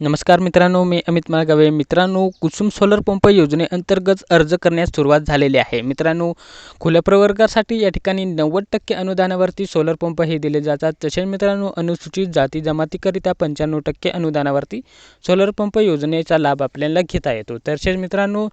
नमस्कार मित्रांनो मी अमित माळगावे. मित्रांनो कुसुम सोलर पंप योजनेअंतर्गत अर्ज करण्यास सुरुवात झालेली आहे. मित्रांनो खुल्या प्रवर्गासाठी या ठिकाणी नव्वद टक्के अनुदानावरती सोलर पंप हे दिले जातात. तसेच मित्रांनो अनुसूचित जाती जमातीकरिता पंच्याण्णव टक्के अनुदानावरती सोलर पंप योजनेचा लाभ आपल्याला घेता येतो. तसेच मित्रांनो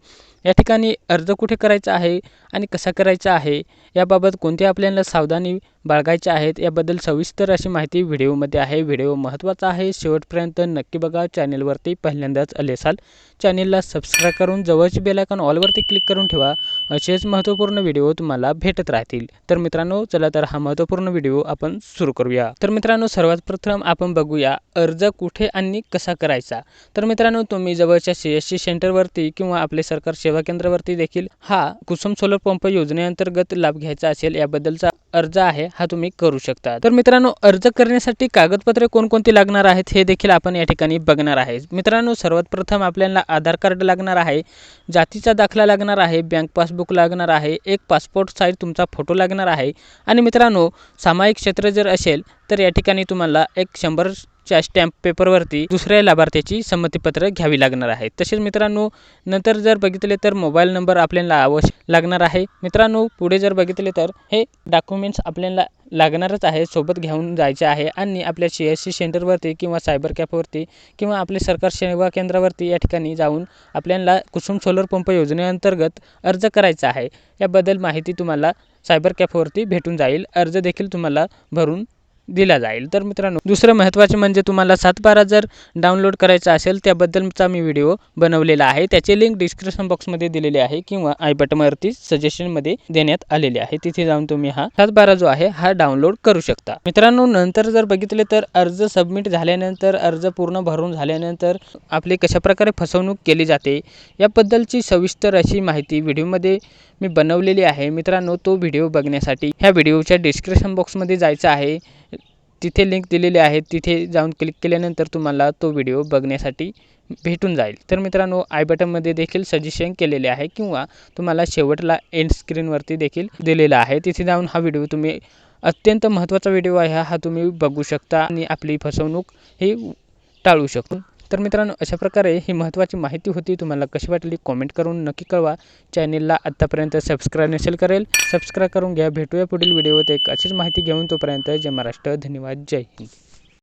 या ठिकाणी अर्ज कुठे करायचा आहे आणि कसा करायचा आहे याबाबत कोणते आपल्याला सावधानी बाळगायच्या आहेत याबद्दल सविस्तर अशी माहिती व्हिडिओमध्ये आहे. व्हिडिओ महत्त्वाचा आहे. शेवटपर्यंत नक्की बघा. चॅनेलवरती पहिल्यांदाच आले असाल चॅनेलला सबस्क्राईब करून जवळची बेलायकॉन ऑलवरती क्लिक करून ठेवा. असेच महत्त्वपूर्ण व्हिडिओ तुम्हाला भेटत राहतील. तर मित्रांनो चला तर हा महत्त्वपूर्ण व्हिडिओ आपण सुरू करूया. तर मित्रांनो सर्वात प्रथम आपण बघूया अर्ज कुठे आणि कसा करायचा? तर मित्रांनो तुम्ही जवळच्या सी एस सी सेंटरवरती किंवा आपले सरकार सेवा केंद्रावरती देखील हा कुसुम सोलर पंप योजनेअंतर्गत लाभ घ्यायचा असेल याबद्दलचा अर्ज आहे हा तुम्ही करू शकता. तर मित्रांनो अर्ज करण्यासाठी कागदपत्रे कोणकोणती लागणार आहेत हे देखील आपण या ठिकाणी बघणार आहे. मित्रांनो सर्वात प्रथम आपल्याला आधार कार्ड लागणार आहे जातीचा दाखला लागणार आहे बँक पासबुक लागणार आहे एक पासपोर्ट साईज तुमचा फोटो लागणार आहे. आणि मित्रांनो सामायिक क्षेत्र जर असेल तर या ठिकाणी तुम्हाला एक शंभर च्या स्टॅम्प पेपरवरती दुसऱ्या लाभार्थ्याची संमतीपत्र घ्यावी लागणार आहे. तसेच मित्रांनो नंतर जर बघितले तर मोबाईल नंबर आपल्याला आवश्यक लागणार आहे. मित्रांनो पुढे जर बघितले तर हे डॉक्युमेंट्स आपल्याला लागणारच आहे सोबत घेऊन जायचे आहे आणि आपल्या सी एस सी सेंटरवरती किंवा सायबर कॅफवरती किंवा आपले सरकार सेवा केंद्रावरती या ठिकाणी जाऊन आपल्याला कुसुम सोलर पंप योजनेअंतर्गत अर्ज करायचा आहे. याबद्दल माहिती तुम्हाला सायबर कॅफवरती भेटून जाईल. अर्ज देखील तुम्हाला भरून दिला जाईल. तर मित्रांनो दुसरं महत्त्वाचे म्हणजे तुम्हाला सातबारा जर डाउनलोड करायचा असेल त्याबद्दलचा मी व्हिडिओ बनवलेला आहे. त्याचे लिंक डिस्क्रिप्शन बॉक्समध्ये दिलेले आहे किंवा आय बटनवरती सजेशनमध्ये देण्यात आलेले आहे. तिथे जाऊन तुम्ही हा सातबारा जो आहे हा डाउनलोड करू शकता. मित्रांनो नंतर जर बघितले तर अर्ज सबमिट झाल्यानंतर अर्ज पूर्ण भरून झाल्यानंतर आपली कशाप्रकारे फसवणूक केली जाते याबद्दलची सविस्तर अशी माहिती व्हिडिओमध्ये मी बनवलेली आहे. मित्रांनो तो व्हिडिओ बघण्यासाठी ह्या व्हिडिओच्या डिस्क्रिप्शन बॉक्समध्ये जायचं आहे. तिथे लिंक दिलेली आहे तिथे जाऊन क्लिक केल्यानंतर तुम्हाला तो व्हिडिओ बघण्यासाठी भेटून जाईल. तर मित्रांनो आय बटनमध्ये देखील सजेशन केलेले आहे किंवा तुम्हाला शेवटला एंड स्क्रीनवरती देखील दिलेला आहे. तिथे जाऊन हा व्हिडिओ तुम्ही अत्यंत महत्त्वाचा व्हिडिओ आहे हा तुम्ही बघू शकता आणि आपली फसवणूक ही टाळू शकतो. तर मित्रांनो अशा प्रकारे ही महत्त्वाची माहिती होती. तुम्हाला कशी वाटली कॉमेंट करून नक्की कळवा. चॅनेलला आत्तापर्यंत सबस्क्राईब नसेल करेल सबस्क्राईब करून घ्या. भेटूया पुढील व्हिडिओत एक अशीच माहिती घेऊन तोपर्यंत जय महाराष्ट्र. धन्यवाद. जय हिंद.